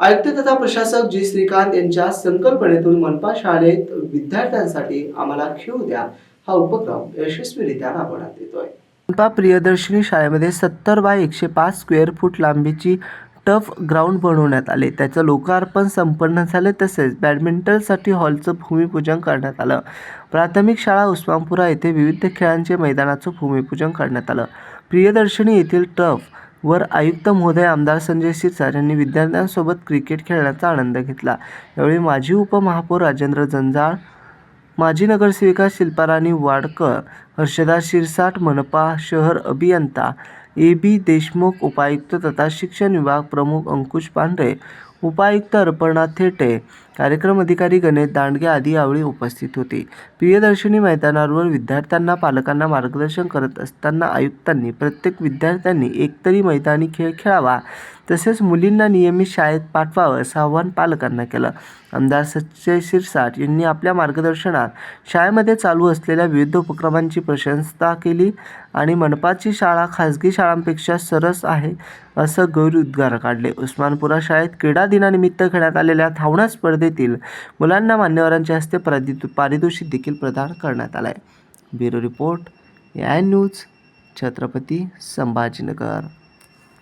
आयुक्त तथा प्रशासक जी श्रीकांत यांच्या संकल्पनेतून मनपा शाळेत विद्यार्थ्यांसाठी आम्हाला खेळू द्या. हा उपक्रम यशस्वीरित्या राबवण्यात येतोय. मनपा प्रियदर्शनी शाळेमध्ये सत्तर बाय एकशे पाच स्क्वेअर फूट लांबीची टफ ग्राउंड बनवण्यात आले. त्याचं लोकार्पण संपन्न झाले तसेच बॅडमिंटनसाठी हॉलचं भूमिपूजन करण्यात आलं. प्राथमिक शाळा उस्मानपुरा येथे विविध खेळांचे मैदानाचं भूमिपूजन करण्यात आलं. प्रियदर्शनी येथील टफ वर आयुक्त महोदय आमदार संजय शिरसाट यांनी विद्यार्थ्यांसोबत क्रिकेट खेळण्याचा आनंद घेतला. यावेळी माजी उपमहापौर राजेंद्र जंजाळ माजी नगरसेविका शिल्पाराणी वाडकर हर्षदा शिरसाट मनपा शहर अभियंता ए बी देशमुख उपायुक्त तथा शिक्षण विभाग प्रमुख अंकुश पांढरे उपायुक्त अर्पणा थेटे कार्यक्रम अधिकारी गणेश दांडगे आदी यावेळी उपस्थित होते. प्रियदर्शनी मैदानावर विद्यार्थ्यांना पालकांना मार्गदर्शन करत असताना आयुक्तांनी प्रत्येक विद्यार्थ्यांनी एकतरी मैदानी खेळ खेळावा तसेच मुलींना नियमित शाळेत पाठवावं असं आवाहन पालकांना केलं. आमदार सचय शिरसाट यांनी आपल्या मार्गदर्शनात शाळेमध्ये चालू असलेल्या विविध उपक्रमांची प्रशंसा केली आणि मनपाची शाळा खाजगी शाळांपेक्षा सरस आहे असं गौरवोद्गार काढले. उस्मानपुरा शाळेत क्रीडा दिनानिमित्त घेण्यात आलेल्या धावणा स्पर्धेतील मुलांना मान्यवरांच्या हस्ते पारितोषिक पारितोषिक देखील प्रदान करण्यात आलं आहे ब्युरो रिपोर्ट या न्यूज छत्रपती संभाजीनगर.